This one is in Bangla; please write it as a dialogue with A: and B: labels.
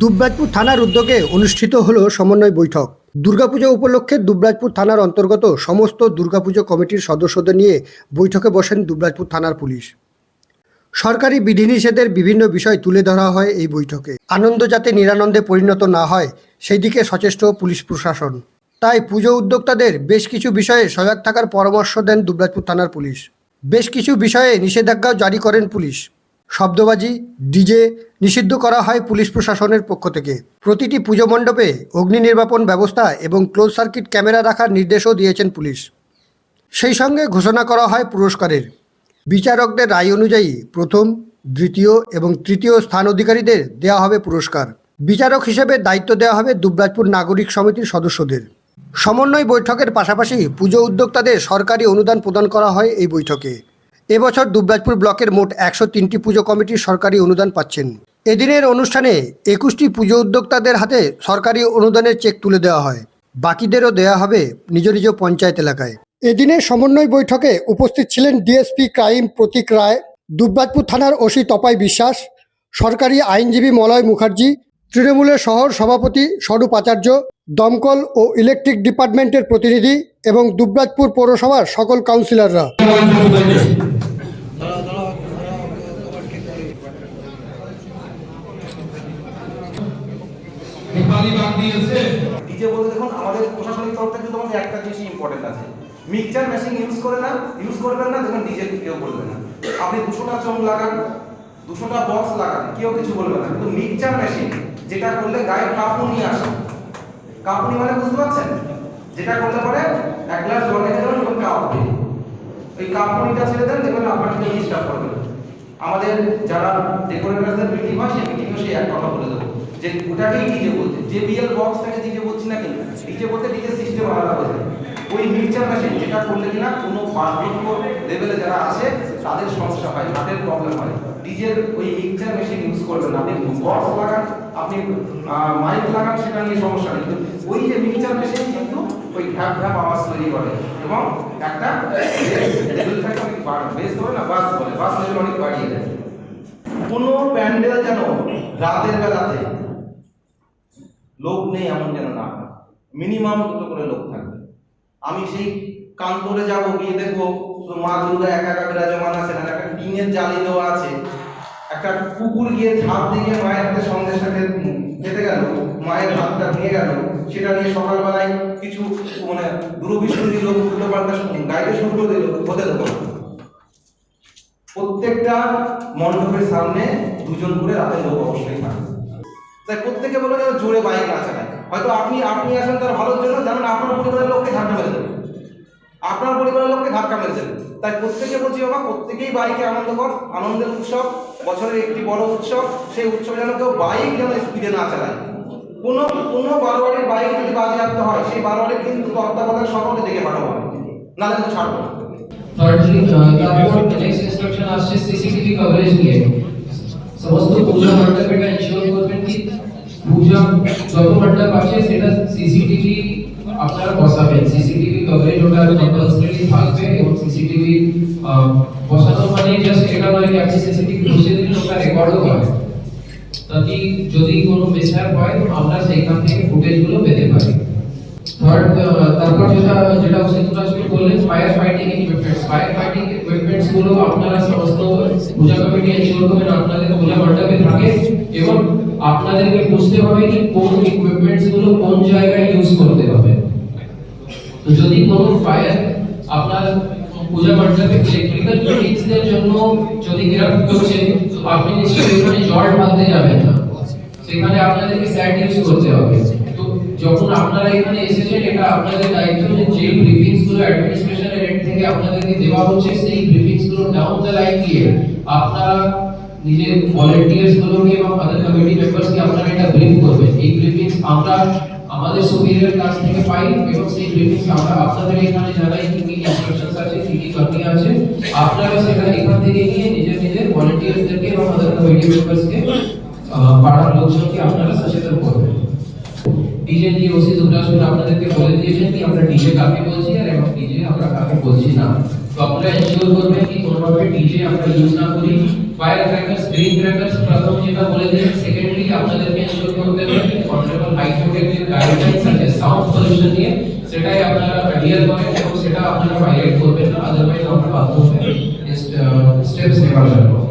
A: দুবরাজপুর থানার উদ্যোগে অনুষ্ঠিত হলো সমন্বয় বৈঠক। দুর্গাপুজো উপলক্ষে দুবরাজপুর থানার অন্তর্গত সমস্ত দুর্গাপুজো কমিটির সদস্যদের নিয়ে বৈঠকে বসেন দুবরাজপুর থানার পুলিশ। সরকারি বিধিনিষেধের বিভিন্ন বিষয় তুলে ধরা হয় এই বৈঠকে। আনন্দ যাতে নিরানন্দে পরিণত না হয় সেই দিকে সচেষ্ট পুলিশ প্রশাসন। তাই পুজো উদ্যোক্তাদের বেশ কিছু বিষয়ে সজাগ থাকার পরামর্শ দেন দুবরাজপুর থানার পুলিশ। বেশ কিছু বিষয়ে নিষেধাজ্ঞাও জারি করেন পুলিশ। শব্দবাজি, ডিজে নিষিদ্ধ করা হয় পুলিশ প্রশাসনের পক্ষ থেকে। প্রতিটি পুজো মণ্ডপে অগ্নি নির্বাপন ব্যবস্থা এবং ক্লোজ সার্কিট ক্যামেরা রাখার নির্দেশও দিয়েছেন পুলিশ। সেই সঙ্গে ঘোষণা করা হয় পুরস্কারের। বিচারকদের রায় অনুযায়ী প্রথম, দ্বিতীয় এবং তৃতীয় স্থান অধিকারীদের দেওয়া হবে পুরস্কার। বিচারক হিসেবে দায়িত্ব দেওয়া হবে দুবরাজপুর নাগরিক সমিতির সদস্যদের। সমন্বয় বৈঠকের পাশাপাশি পুজো উদ্যোক্তাদের সরকারি অনুদান প্রদান করা হয় এই বৈঠকে। এবছর দুবরাজপুর ব্লকের মোট একশো তিনটি পুজো কমিটির সরকারি অনুদান পাচ্ছেন। এদিনের অনুষ্ঠানে একুশটি পুজো উদ্যোক্তাদের হাতে সরকারি অনুদানের চেক তুলে দেওয়া হয়। বাকিদেরও দেওয়া হবে নিজ নিজ পঞ্চায়েত এলাকায়। এদিনের সমন্বয় বৈঠকে উপস্থিত ছিলেন ডিএসপি ক্রাইম প্রতীক রায়, দুবরাজপুর থানার ওসি তপাই বিশ্বাস, সরকারি আইনজীবী মলয় মুখার্জি, তৃণমূলের শহর সভাপতি স্বরূপ আচার্য, দমকল ও ইলেকট্রিক ডিপার্টমেন্টের প্রতিনিধি এবং দুবরাজপুর পৌরসভার সকল কাউন্সিলররা।
B: ডিজে বলতে দেখুন, আমাদের প্রশাসনিক তরফ থেকে কিন্তু একটা জিনিস ইম্পর্টেন্ট আছে। মিক্সচার মেশিন ইউজ করে না ইউজ করবেন না, দেখুন ডিজে কেউ বলবে না। আপনি দুশোটা চোখ লাগান, দুশোটা বক্স লাগান, কেউ কিছু বলবে না। কিন্তু মিক্সচার মেশিন যেটা করলে গায়ে কাঁপুনি আসে। কাঁপুনি মানে বুঝতে পারছেন? যেটা করলে পরে এক গ্লাস জল রেখে দেবেন এবং কাঁপবে ওই কাঁপুনিটা ছেড়ে দেন, দেখবেন আপনাকে কেউ ডিস্টার্ব করবে। না। আমাদের যারা ডেকোরেটরদের মিটিং হয়, সেই মিটিংও সেই এক কথা বলে দেবো। যে ওটাকেই ডিজে বলতে যে বিএল বক্স থেকে ডিজে বলছি না কিন্তু ডিজে বলতে ডিজে সিস্টেম আলাদা যায়। ওই মিক্সচার মেশিন যেটা করলে কিনা কোনো বার্ধক্য লেভেলে যারা আছে, তাদের সমস্যা হয়, তাদের প্রবলেম হয়। ডিজের ওই মিক্সচার মেশিন ইউজ করবেন। আপনি বক্স লাগান, আপনি মাইক লাগান, সেটা নিয়ে সমস্যা নেই। ওই যে মিক্সচার মেশিন কিন্তু ওই ঘ্যাপ ঘ্যাপ আওয়াজ তৈরি করে। এবং একটা বেস ধরে না, বাস বলে, বাস অনেক বাড়িয়ে দেয় কোনো প্যান্ডেল যেন রাতের বেলাতে লোক নেই, এমন যেন না মিনিমাম দুটো করে লোক থাকবে। আমি সেই কানপুরে যাব, গিয়ে দেখব মা দুর্গা একা একা বিরাজমান আছে, না একটা টিনের জালি দেওয়া আছে। একটা কুকুর গিয়ে ঝাঁপ দিয়ে মায়ের হাতে সঙ্গে সাথে যেতে গেল, মায়ের হাতটা ভেঙে গেল। সেটা নিয়ে সকালবেলায় কিছু মানে দূরবিষ্ণু দিল উল্টো পাল্টা গাইডে শুরু দিল হতে দেবো। প্রত্যেকটা মণ্ডপের সামনে দুজন করে রাতে লোক অবশ্যই থাকে। তাই প্রত্যেকে বলে যেন জোরে বাইক না চালায় হয়তো আপনি আপনি আসেন তার ভালোর জন্য যেমন আপনার পরিবারের লোককে ধাক্কা মেরে দেবে আপনার পরিবারের লোককে ধাক্কা মেরে দেবে তাই প্রত্যেকে বলছি বাবা প্রত্যেকেই বাইকে আনন্দ কর আনন্দের উৎসব বছরের একটি বড় উৎসব সেই উৎসবে যেন কেউ বাইক যেন স্পিডে না চালায়। কোনো কোনো বারোয়ারির বাইক যদি বাজে বাজেয়াপ্ত হয় সেই বারোয়ারি কিন্তু তত্ত্বাবধায়ক সকলকে দেখে পাঠাবো। নাহলে কিন্তু ছাড়বো না।
C: থার্ডলি তারপর নেক্সট ইনস্ট্রাকশন আসছে সিসিটিভি কভারেজ নিয়ে সমস্ত পূজা মণ্ডপ এটা এনশিওর করবেন কি পূজা যত মণ্ডপ আছে সেটা সিসিটিভি আপনারা বসাবেন সিসিটিভি কভারেজ ওটা কম্পালসারি থাকবে এবং সিসিটিভি বসানো মানে জাস্ট এটা নয় কি আপনি সিসিটিভি বসিয়ে দিলে ওটা রেকর্ডও হবে তাতে যদি কোনো মিসহ্যাপ হয় আমরা সেইখান থেকে ফুটেজগুলো পেতে পারি থার্ড তারপর যেটা যেটা সেতুরা আসলে বললেন fire fighting equipments fire fighting ইকুইপমেন্টসগুলো আপনারা সমস্ত পূজা কমিটি এনশিওর করবেন আপনাদের পূজা থাকে এবং আপনাদেরকে বুঝতে হবে কি কোন ইকুইপমেন্টসগুলো কোন জায়গায় ইউজ করতে হবে। তো যদি কোনো ফায়ার আপনার পূজা মণ্ডপে ইলেকট্রিক্যাল ফিটিংসদের জন্য যদি গ্রাফ করছে, তো আপনি নিশ্চয়ই ওখানে জল ঢালতে যাবেন না। সেখানে আপনাদেরকে স্যাট ইউজ করতে হবে। তো যখন আপনারা এখানে এসেছেন, এটা আপনাদের দায়িত্ব যে ব্রিফিংসগুলো অ্যাডমিনিস্ট্রেশনের এন্ড থেকে আপনাদেরকে দেওয়া হচ্ছে, সেই ব্রিফিংসগুলো ডাউন দ্য লাইন গিয়ে আপনারা নিজের ভলান্টিয়ার্স গুলোকে এবং আদার কমিটি মেম্বার্স কে আপনারা এটা ব্রিফ করবেন এই ব্রিফিংস আমরা আমাদের সুপিরিয়র কাছ থেকে পাই এবং সেই ব্রিফিংস আমরা আপনাদের এখানে জানাই কি কি ইনস্ট্রাকশনস আছে কি কি করণীয় আছে আপনারা সেটা এখান থেকে নিয়ে নিজের নিজের ভলান্টিয়ার্সদেরকে এবং আদার কমিটি মেম্বার্সকে পাড়ার লোকজনকে আপনারা সচেতন করবেন ডিজে দিয়ে ওসি দুর্গাসুর আপনাদেরকে বলে দিয়েছেন কি আমরা ডিজে কাকে বলছি আর এবং ডিজে আমরা কাকে বলছি না তো আপনারা এনশিওর করবেন কি কোনোভাবে ডিজে আমরা ইউজ না করি ফায়ার ক্র্যাকার্স গ্রিন ক্র্যাকার্স প্রথম যেটা বলে দিয়েছি সেকেন্ডলি আপনাদেরকে এনশিওর করতে হবে কি অনারেবল হাইকোর্টের যে গাইডলাইন্স আছে সাউন্ড পলিউশন নিয়ে সেটাই আপনারা অ্যাডিয়ার করেন এবং সেটা আপনারা ভাইলেট করবেন না আদারওয়াইজ আমরা বাধ্য হয়ে স্টেপস নেওয়ার জন্য